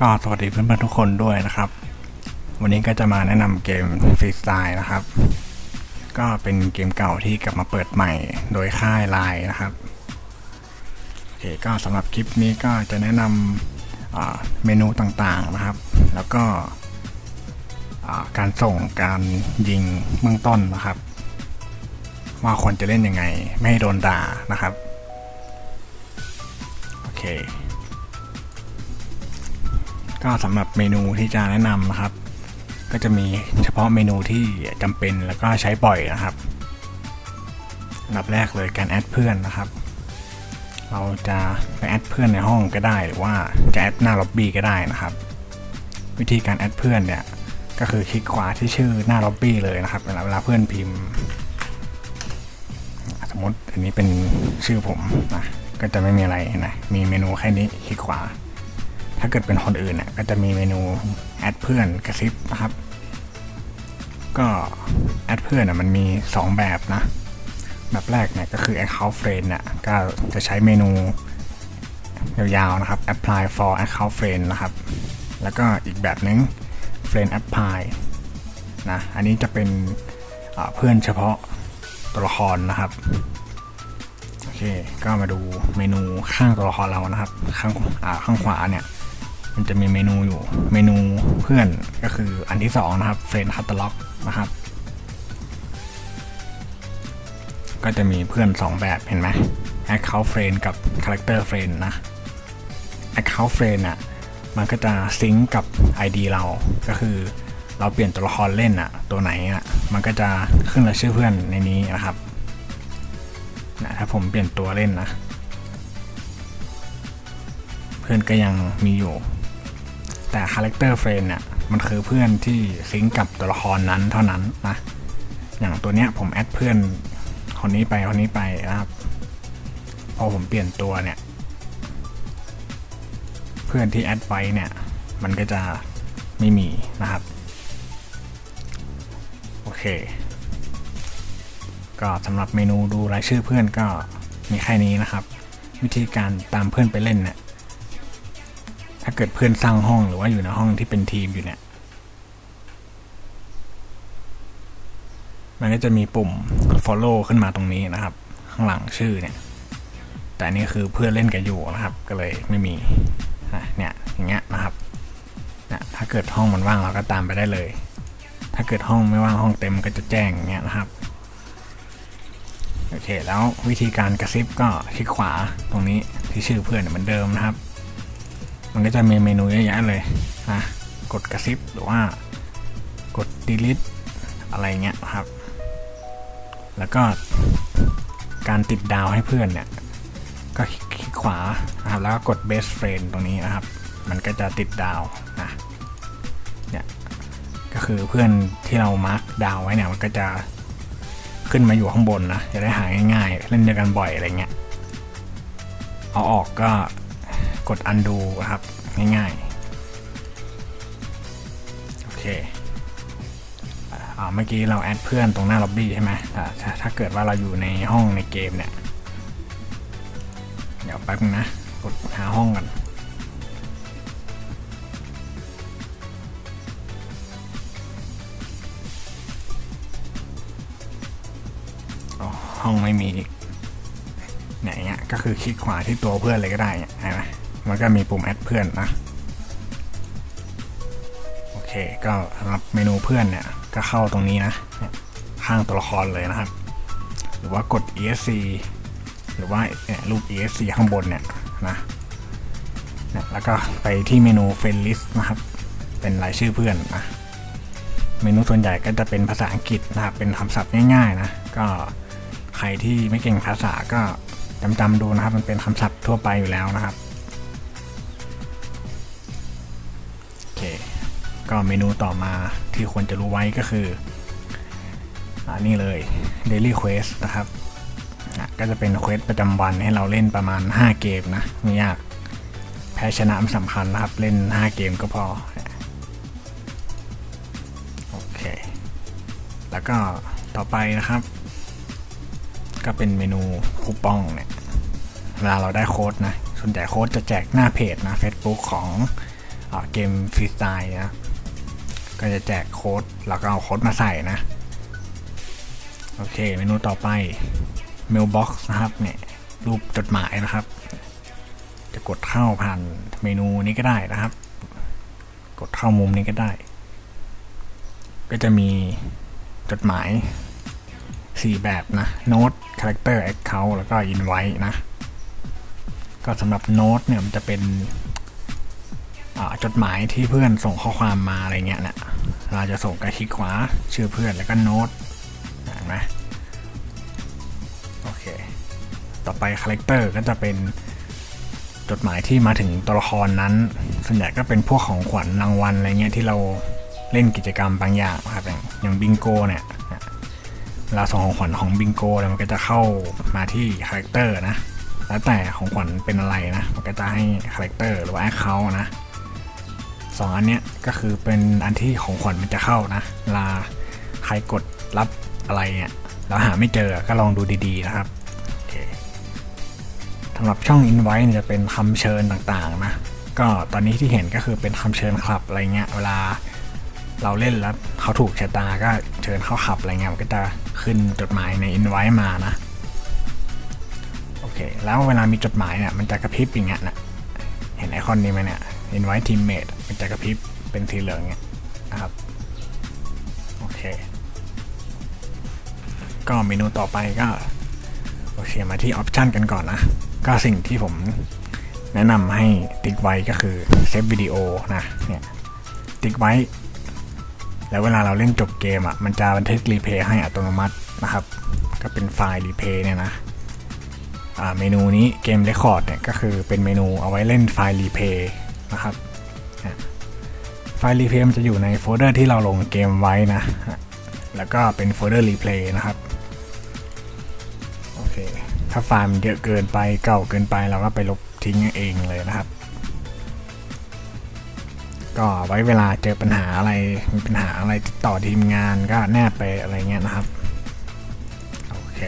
ก็สวัสดีเพื่อนๆทุกคนด้วยนะครับ วันนี้ก็จะมาแนะนำเกมฟรีสไตล์นะครับ ก็เป็นเกมเก่าที่กลับมาเปิดใหม่โดยค่ายไลน์นะครับโอเคก็สำหรับคลิปนี้ก็จะแนะนำอ่าเมนูต่างๆนะครับ แล้วก็การส่งการยิงเบื้องต้นนะครับ ว่าควรจะเล่นยังไง ไม่ให้โดนด่านะครับ โอเค ก็สำหรับเมนูที่จะแนะนำนะครับ ก็จะมีเฉพาะเมนูที่จำเป็นแล้วก็ใช้บ่อยนะครับอันดับแรกเลยการแอดเพื่อนนะครับ เราจะไปแอดเพื่อนในห้องก็ได้หรือว่าจะแอดหน้าล็อบบี้ก็ได้นะครับ วิธีการแอดเพื่อนเนี่ยก็คือคลิกขวาที่ชื่อหน้าล็อบบี้เลยนะครับเวลาเวลาเพื่อนพิมพ์ สมมติอันนี้เป็นชื่อผมนะก็จะไม่มีอะไรนะมีเมนูแค่นี้คลิกขวา ถ้าเกิดเป็นคนอื่นเนี่ยก็จะมีเมนูแอดเพื่อนกระซิบนะครับ ก็แอดเพื่อนมันมี 2 แบบนะ แบบแรกเนี่ยก็คือ account friend เนี่ยก็จะใช้เมนูยาวๆนะครับ apply for account friend นะครับ แล้วก็อีกแบบนึง friend apply นะ อันนี้จะเป็นเพื่อนเฉพาะตัวละครนะครับ โอเค ก็มาดูเมนูข้างตัวละครเรานะครับ ข้างข้างขวาเนี่ย มันจะมีเมนูอยู่เมนูเพื่อนก็คืออันที่สองนะครับ friend catalog นะครับ ก็จะมีเพื่อน 2 แบบเห็นไหม account friend กับ character friend นะ account friend อะมันก็จะซิงก์กับ ID เราก็คือเราเปลี่ยนตัวละครเล่นอะตัวไหนอะมันก็จะขึ้นรายชื่อเพื่อนในนี้นะครับนะถ้าผมเปลี่ยนตัวเล่นนะ เพื่อนก็ยังมีอยู่ แต่ character friend เนี่ยมันคือเพื่อนที่ซิงก์กับตัวละครนั้นเท่านั้นนะ อย่างตัวเนี้ยผมแอดเพื่อนคนนี้ไปคนนี้ไปนะครับ พอผมเปลี่ยนตัวเนี่ย เพื่อนที่แอดไว้เนี่ย มันก็จะไม่มีนะครับ โอเค ก็สำหรับเมนูดูรายชื่อเพื่อนก็มีแค่นี้นะครับ วิธีการตามเพื่อนไปเล่นเนี่ย ถ้าเกิดเพื่อนสร้างห้องหรือว่าอยู่ในห้องที่เป็นทีมอยู่เนี่ย มันก็จะมีปุ่ม follow ขึ้นมาตรงนี้นะครับ ข้างหลังชื่อเนี่ย แต่นี่คือเพื่อนเล่นกันอยู่นะครับ ก็เลยไม่มีเนี่ยอย่างเงี้ยนะครับเนี่ยถ้าเกิดห้องมันว่างเราก็ตามไปได้เลย ถ้าเกิดห้องไม่ว่างห้องเต็มก็จะแจ้งอย่างเงี้ยนะครับโอเค แล้ววิธีการกระซิบก็คลิกขวาตรงนี้ที่ชื่อเพื่อนเหมือนเดิมนะครับ มันก็จะมีเมนูเยอะแยะเลยนะกดกระซิบหรือว่ากด delete อะไรเงี้ยครับ แล้วก็การติดดาวให้เพื่อนเนี่ย ก็คลิกขวานะครับ แล้วก็กด best friend ตรงนี้นะครับ มันก็จะติดดาวนะเนี่ยก็คือเพื่อนที่เรามาร์กดาวไว้เนี่ยมันก็จะขึ้นมาอยู่ข้างบนนะจะได้หาง่ายๆ เล่นเด้วกันบ่อยอะไรเงี้ยเอาออกก็ กด undo ครับ ง่ายๆ โอเคอ่าเมื่อกี้เราแอดเพื่อนตรงหน้าล็อบบี้ใช่ไหมถ้าถ้าเกิดว่าเราอยู่ในห้องในเกมเนี่ย เดี๋ยวแป๊บนึงนะ กดหาห้องกันอ๋อห้องไม่มีเนี่ยอย่างเงี้ยก็คือคลิกขวาที่ตัวเพื่อนเลยก็ได้เนี่ยเห็นไหม มันก็มีปุ่มแอดเพื่อนนะ โอเค ก็สำหรับเมนูเพื่อนเนี่ย ก็เข้าตรงนี้นะ ข้างตัวละครเลยนะครับ หรือว่ากด esc หรือว่ารูป esc ข้างบนเนี่ยนะแล้วก็ไปที่เมนู friend list นะครับ เป็นรายชื่อเพื่อนนะ เมนูส่วนใหญ่ก็จะเป็นภาษาอังกฤษนะครับ เป็นคำศัพท์ง่ายๆนะ ก็ใครที่ไม่เก่งภาษาก็จำจำๆดูนะครับ มันเป็นคำศัพท์ทั่วไปอยู่แล้วนะครับ ก็เมนูต่อมาที่ควรจะรู้ไว้ก็คืออันนี้เลย Daily Quest นะครับ ก็จะเป็นเควสประจำวันให้เราเล่นประมาณ 5 เกมนะ ไม่ยาก แพ้ชนะไม่สำคัญนะครับ เล่น 5 เกมก็พอ โอเค แล้วก็ต่อไปนะครับ ก็เป็นเมนูคูปองเนี่ย เวลาเราได้โค้ดนะ ส่วนใหญ่โค้ดจะแจกหน้าเพจนะ Facebook ของอ่าเกมฟรีสไตล์นะ ก็จะแจกโค้ดแล้วก็เอาโค้ดมาใส่นะ โอเค เมนูต่อไป mailbox นะครับ เนี่ย รูปจดหมายนะครับ จะกดเข้าผ่านเมนูนี้ก็ได้นะครับ กดเข้ามุมนี้ก็ได้ ก็จะมีจดหมาย 4 แบบนะ Note Character Account แล้วก็ Invite นะ ก็สำหรับ Note เนี่ยมันจะเป็น จดหมายที่เพื่อนส่งข้อความมาอะไรเงี้ยนะเราจะส่งกระคลิกขวาชื่อเพื่อนแล้วก็ Note เห็นไหมโอเค ต่อไป Character ก็จะเป็นจดหมายที่มาถึงตัวละครนั้นส่วนใหญ่ก็เป็นพวกของขวัญรางวัลอะไรเงี้ยที่เราเล่นกิจกรรมบางอย่างครับอย่างบิงโกเนี่ยเวลาส่งของขวัญของบิงโกเนี่ยมันก็จะเข้ามาที่คาแรคเตอร์นะ แล้วแต่ของขวัญเป็นอะไรนะ มันก็จะให้คาแรคเตอร์หรือว่าแอคเคาท์นะ สองอันเนี้ยก็คือเป็นอันที่ของขวัญมันจะเข้านะเวลาใครกดรับอะไรเนี่ยแล้วหาไม่เจอก็ลองดูดีๆนะครับสำหรับช่อง Invite จะเป็นคำเชิญต่างๆนะก็ตอนนี้ที่เห็นก็คือเป็นคำเชิญคลับอะไรเงี้ยเวลาเราเล่นแล้วเขาถูกชะตาก็เชิญเข้าขับอะไรเงี้ยมันก็จะขึ้นจดหมายในอินไว้มานะโอเคแล้วเวลามีจดหมายเนี่ยมันจะกระพริบอย่างเงี้ยนะเห็นไอคอนนี้ไหมเนี่ย อินไว้ทีมเมทมันจะกระพริบเป็นสีเหลืองเงี้ยนะครับ โอเค ก็เมนูต่อไปก็ โอเคมาที่ออปชันกันก่อนนะ ก็สิ่งที่ผมแนะนำให้ติ๊กไว้ก็คือเซฟวิดีโอนะเนี่ยติ๊กไว้ แล้วเวลาเราเล่นจบเกมอะมันจะบันทึกรีเพย์ให้อัตโนมัตินะครับ ก็เป็นไฟล์รีเพย์เนี่ยนะอ่าเมนูนี้เกมเรคคอร์ดเนี่ยก็คือเป็นเมนูเอาไว้เล่นไฟล์รีเพย์ นะครับไฟล์รีเพย์มันจะอยู่ในโฟลเดอร์ที่เราลงเกมไว้นะ แล้วก็เป็นโฟลเดอร์รีเพย์นะครับ โอเค ถ้าไฟล์มันเยอะเกินไปเก่าเกินไปเราก็ไปลบทิ้งเองเลยนะครับ ก็ไว้เวลาเจอปัญหาอะไรมีปัญหาอะไรติดต่อทีมงานก็แนบไปอะไรเงี้ยนะครับ โอเค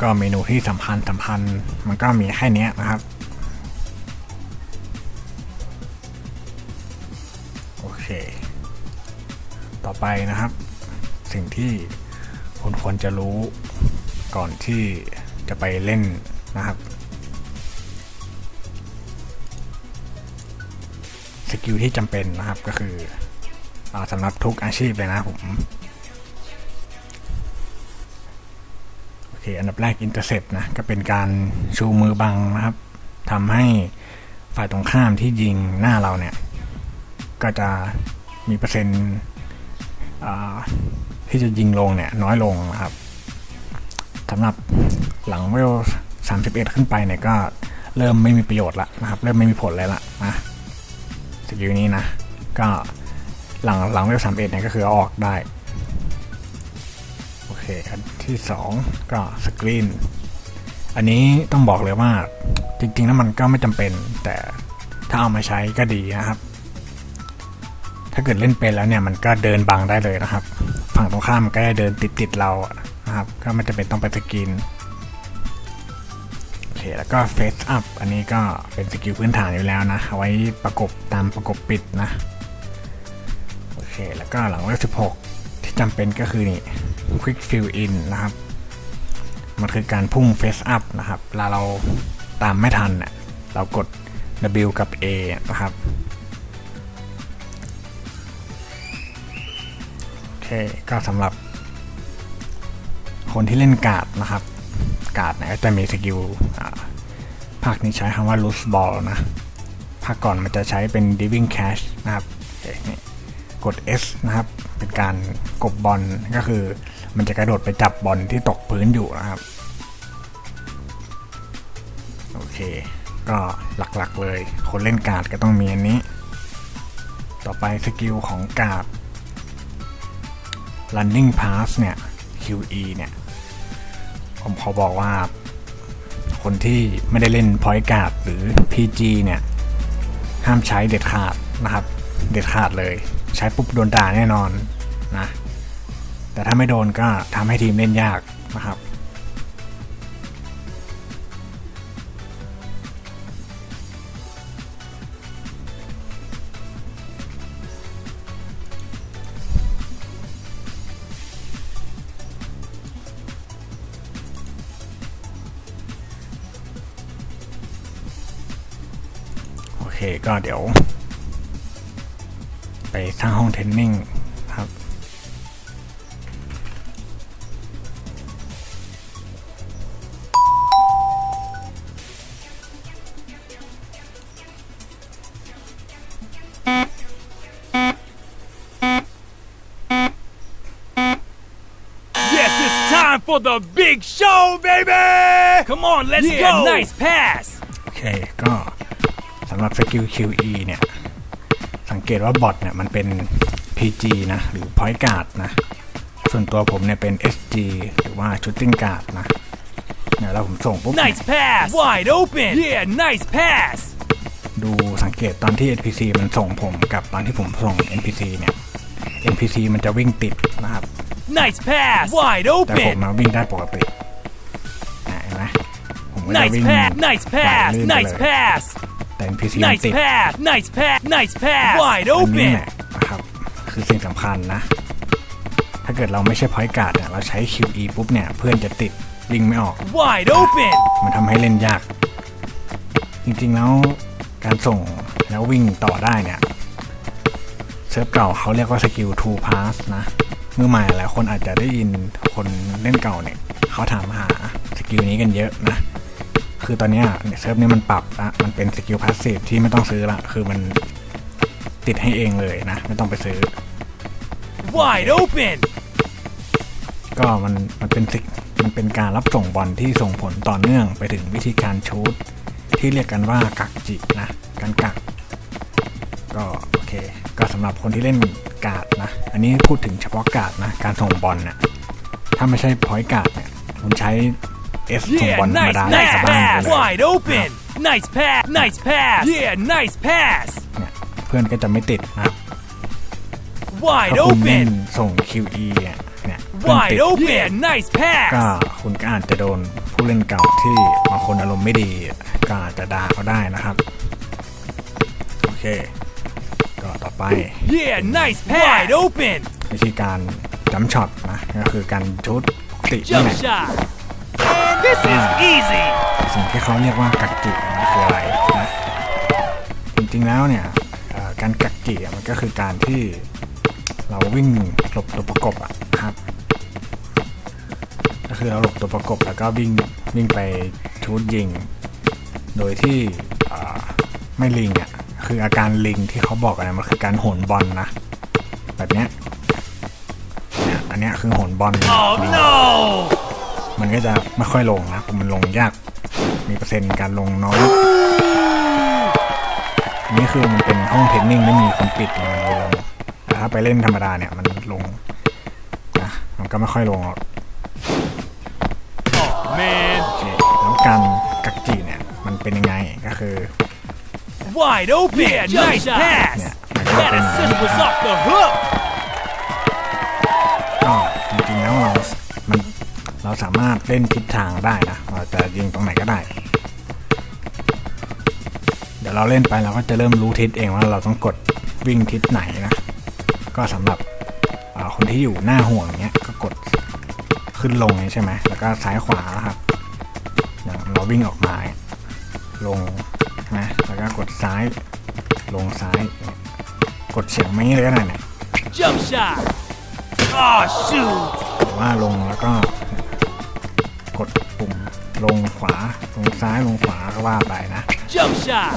ก็เมนูที่สำคัญสำคัญมันก็มีแค่นี้นะครับ โอเค ต่อไปนะครับ สิ่งที่คุณควรจะรู้ก่อนที่จะไปเล่นนะครับสกิลที่จำเป็นนะครับก็คืออสำหรับทุกอาชีพเลยนะผม โอเค อันดับแรก intercept นะ ก็เป็นการชูมือบังนะครับทำให้ฝ่ายตรงข้ามที่ยิงหน้าเราเนี่ย ก็จะมีเปอร์เซ็นต์ที่จะยิงลงเนี่ยน้อยลงนะครับสำหรับหลังเวล31 ขึ้นไปเนี่ยก็เริ่มไม่มีประโยชน์ละนะครับ เริ่มไม่มีผลเลยละนะสกิลนี้นะ ก็หลังหลังเวลสามเอ็ดเนี่ยก็คือออกได้โอเคอันที่สองก็สกรีนอันนี้ต้องบอกเลยว่าจริงๆแล้วมันก็ไม่จำเป็น แต่ถ้าเอามาใช้ก็ดีนะครับ ถ้าเกิดเล่นเป็นแล้วเนี่ยมันก็เดินบังได้เลยนะครับ ฝั่งตรงข้ามมันก็จะเดินติดติดๆเรานะครับ ก็ไม่จำเป็นต้องไปสกรีนโอเคแล้วก็ Face Up อันนี้ก็เป็นสกิลพื้นฐานอยู่แล้วนะเอาไว้ประกบตามประกบปิดนะโอเคแล้วก็หลังเลข16 ที่จำเป็นก็คือนี่ Quick Fill In นะครับ มันคือการพุ่ง Face Up นะครับเวลาเราตามไม่ทันเนี่ยเรากด W กับ A นะครับ ก็สำหรับ คนที่เล่นการ์ดนะครับ การ์ดเนี่ยจะมีสกิลภาคนี้ใช้คำว่า loose ball นะ ภาคก่อนมันจะใช้เป็น diving cash นะครับเอ๊ะนี่กด S นะครับ เป็นการกบบอลก็คือ มันจะกระโดดไปจับบอลที่ตกพื้นอยู่นะครับ โอเค ก็หลักๆเลย คนเล่นการ์ดก็ต้องมีอันนี้ ต่อไปสกิลของการ์ด running pass เนี่ย QE เนี่ย ผมขอบอกว่า คนที่ไม่ได้เล่น point guard หรือ PG เนี่ย ห้ามใช้เด็ดขาดนะครับ เด็ดขาดเลย ใช้ปุ๊บโดนด่าแน่นอนนะ แต่ถ้าไม่โดนก็ทำให้ทีมเล่นยากนะครับ เคก็เดี๋ยว ไปสร้างห้องเทรนนิ่งครับ Yes, it's time for the big show, baby! Come on, let's Yeah, go! nice pass. โอเคก็สำหรับสกิล QE เนี่ย สังเกตว่าบอทเนี่ยมันเป็น PG นะ หรือ Point Guard นะ ส่วนตัวผมเนี่ยเป็น SG หรือว่า Shooting Guard นะเนี่ยแล้วผมส่งปุ๊บเนี่ย Nice pass. Wide open. Yeah, nice pass. ดูสังเกตตอนที่ NPC มันส่งผมกับตอนที่ผมส่ง NPC เนี่ย NPC มันจะวิ่งติดนะครับ Nice pass. Wide แต่ผม open. มาวิ่งได้ปกติอะเห็นไหมผมก็จะ Nice วิ่ง pass. Nice ไหล pass. ลื่นไป Nice เลย pass. แต่ NPC มัน Nice ติด pass. Nice pass. Nice pass. Wide อันนี้ open. แหละนะครับ คือสิ่งสำคัญนะ ถ้าเกิดเราไม่ใช่พอยการ์ดเนี่ยเราใช้ QE ปุ๊บเนี่ย เพื่อนจะติดวิ่งไม่ออก Wide open. มันทำให้เล่นยาก จริงๆแล้วการส่งแล้ววิ่งต่อได้เนี่ย เซิร์ฟเก่าเขาเรียกว่าสกิล two pass นะมือใหม่หลายคนอาจจะได้ยินคนเล่นเก่าเนี่ย เขาถามหาสกิลนี้กันเยอะนะ คือตอนเนี้ยเนี่ยเซิร์ฟนี้มันปรับละมันเป็นสกิลพาสซีฟที่ไม่ต้องซื้อละ คือมันติดให้เองเลยนะ ไม่ต้องไปซื้อ Wide open. ก็มันมันเป็นสิมันเป็นการรับส่งบอลที่ส่งผลต่อเนื่องไปถึงวิธีการชูตที่เรียกกันว่ากักจินะ การกัก ก็โอเค ก็สำหรับคนที่เล่นการ์ดนะ อันนี้พูดถึงเฉพาะการ์ดนะ การส่งบอลเนี่ยถ้าไม่ใช่พอยการ์ดเนี่ยคุณใช้ S ส่ง Yeah, บอลธรรม nice, ดาได้ nice สบายไป pass. เลย Wide open. Nice pass. Nice pass. Yeah, nice pass. เนี่ยเพื่อนก็จะไม่ติดนะครับ Wide ถ้าคุณเล่น open. ส่ง QE เนี่ยเนี่ยเพื่อนติ Wide ด open. Yeah, nice ก็ pass. คุณก็อาจจะโดนผู้เล่นเก่าที่บางคนอารมณ์ไม่ดีก็อาจจะด่าเขาได้นะครับ โอเค ก็ต่อไป Yeah, nice pass. Wide open. วิธีการจัมช็อตนะ ก็คือการชุดปกตินี่ Jump แหละ shot. And this is easy. สิ่งที่เขาเรียกว่ากักจิมันคืออะไรนะจริงๆแล้วเนี่ยเอ่อการกักจิอะมันก็คือการที่เราวิ่งหลบตัวประกบอะครับก็คือเราหลบตัวประกบแล้วก็วิ่งวิ่งไปชูดยิง โดยที่เอ่อไม่ลิงอะคืออาการลิงที่เขาบอกกันนะมันคือการโหนบอลนะแบบเนี้ยเนี่ยอันเนี้ยคือโหนบอล Oh no. มันก็จะไม่ค่อยลงนะผมมันลงยาก มีเปอร์เซ็นต์การลงน้อยอันนี้คือมันเป็นห้องเทรนนิ่งไม่มีคนปิดเนี่ยมันเลยลงแต่ถ้าไปเล่นธรรมดาเนี่ยมันลงนะมันก็ไม่ค่อยลงหรอก Oh man. โอเคแล้วการกักจีเนี่ยมันเป็นยังไงก็คือ Wide open. Yeah, nice เนี่ย pass. มันก็จะ That เป็น เราสามารถเล่นทิศทางได้นะเราจะยิงตรงไหนก็ได้ เดี๋ยวเราเล่นไปเราก็จะเริ่มรู้ทิศเองว่าเราต้องกดวิ่งทิศไหนนะ ก็สำหรับอ่าคนที่อยู่หน้าห่วงเนี้ยก็กดขึ้นลงใช่ไหมแล้วก็ซ้ายขวาครับอย่างเราวิ่งออกมาเนี่ยลงนะแล้วก็กดซ้ายลงซ้าย กดเฉียงไม่เลยก็ได้เนี่ย Jump shot. Oh shoot. หรือว่าลงแล้วก็ กดปุ่มลงขวา ลงซ้ายลงขวาก็ว่าไปนะ Jump shot.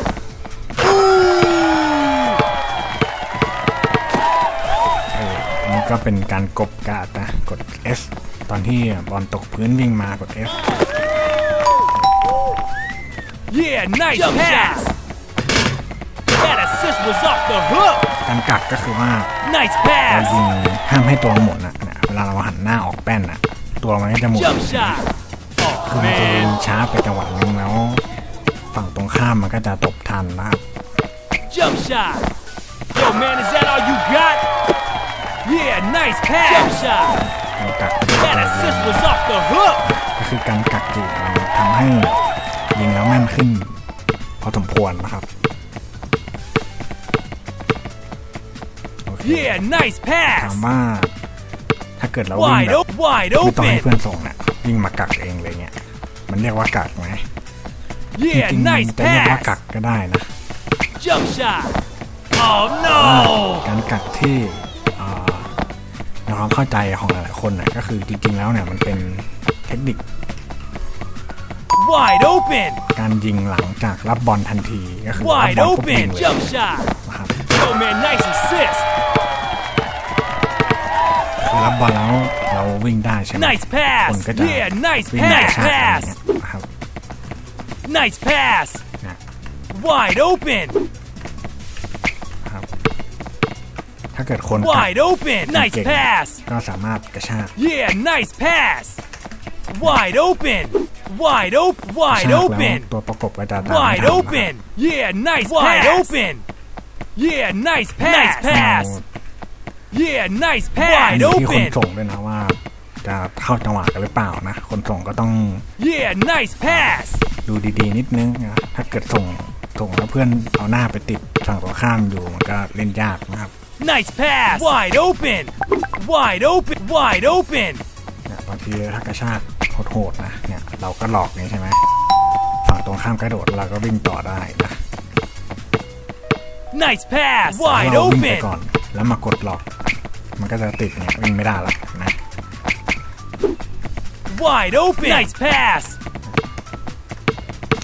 เอออันนี้ก็เป็นการกบการ์ดนะ กด S ตอนที่บอลตกพื้นวิ่งมากด S Yeah, nice pass. That assist was off the hook. การกักก็คือว่า Nice เรา pass. ยิงห้ามให้ตัวหมุนนะเนี่ยเวลาเราหันหน้าออกแป้นนะตัวมันก็จะหมุน Jump shot. คือ Oh มันจะยิง man. ช้าไปจังหวะหนึงแล้ว ฝั่งตรงข้ามมันก็จะตบทันนะครับ Jump shot. Yo, man, is that all you got? Yeah, nice pass. Jump shot. การกัก That assist was off the hook. ก็คือการกักจีมันทำให้ยิงแล้วแม่นขึ้นพอสมควรนะครับโอเค Yeah, nice ถาม pass. ว่าถ้าเกิดเราวิ่ง Wide แบบ open. Wide ไม่ต้องให้ open. เพื่อนส่งเนี่ยวิ่งมากักเองเลยเนี่ย มันเรียกว่ากักไหมจ Yeah, ริงๆมัน nice จะเรียกว่ากั pass. กก็ได้นะ Jump shot. Oh ว่า no! การกัดที่อ่าในความเข้าใจของหลายๆคนน่ะก็คือจริงๆแล้วเนี่ยมันเป็นเทคนิค Wide open. การยิงหลังจากรับบอลทันทีก็คือรับ Wide บอลปุ๊บยิง open. เลย Jump shot. นะครับ Yo, man, nice assist. คือรับบอลแล้ว เราวิ่งได้ใช่ไหม Nice คน pass. ก็จะ Yeah, nice วิ่งได้ pass. ชาติอะไร Pass. เงี้ยนะครับ Nice pass. นะ Wide open. ครับ ถ้าเกิดคนกัด Wide open. Nice Okay. pass. ก็สามารถกระชาก Yeah, nice pass. Wide open. Wide open. กระ Wide ชากแล้ว open. ตัวประกบก็จะตามไม่ Wide ทันนะครับ open. Yeah, nice Wide open. Yeah, nice pass. Nice pass. Yeah, nice มี pass. Wide ที่คน open. ส่งด้วยนะว่า จะเข้าจังหวะกันหรือเปล่านะ คนส่งก็ต้อง Yeah, nice pass. ดูดีๆ นิดนึงนะถ้าเกิดส่งส่งแล้วเพื่อนเอาหน้าไปติดฝั่งตรงข้ามอยู่มันก็เล่นยากนะครับ Nice pass. Wide open. Wide open. Wide open. เนี่ยบางทีถ้ากระชากโหดๆนะเนี่ยเราก็หลอกนี่ใช่ไหมฝั่งตรงข้ามกระโดดเราก็วิ่งต่อได้นะ Nice pass. ถ้า Wide เราวิ่งไป open. ก่อนแล้วมากดหลอก มันก็จะติดเนี่ยวิ่งไม่ได้ละนะ Wide open. Nice pass.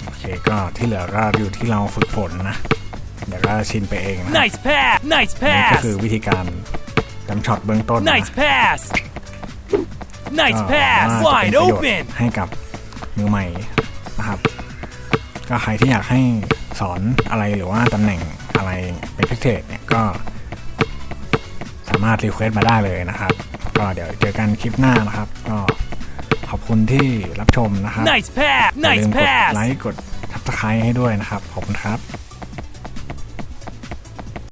โอเคก็ที่เหลือก็อยู่ที่เราฝึกฝนนะ เดี๋ยวก็ชินไปเองนะ Nice pass. Nice นี่ก็ pass. คือวิธีการจำช็อตเบื้องต้นนะ Nice pass. ก็ Nice หวั pass. งว่าจะเป็น Wide ประโยชน์ open. ให้กับมือใหม่นะครับ ก็ใครที่อยากให้สอนอะไรหรือว่าตำแหน่งอะไรเป็นพิเศษเนี่ยก็ สามารถรีเควสต์มาได้เลยนะครับ ก็เดี๋ยวเจอกันคลิปหน้านะครับ ก็ ขอบคุณที่รับชมนะครับ Nice pass. อย่าลื Nice มกด pass. ไลค์กด subscribe ให้ด้วยนะครับ ขอบคุณครับ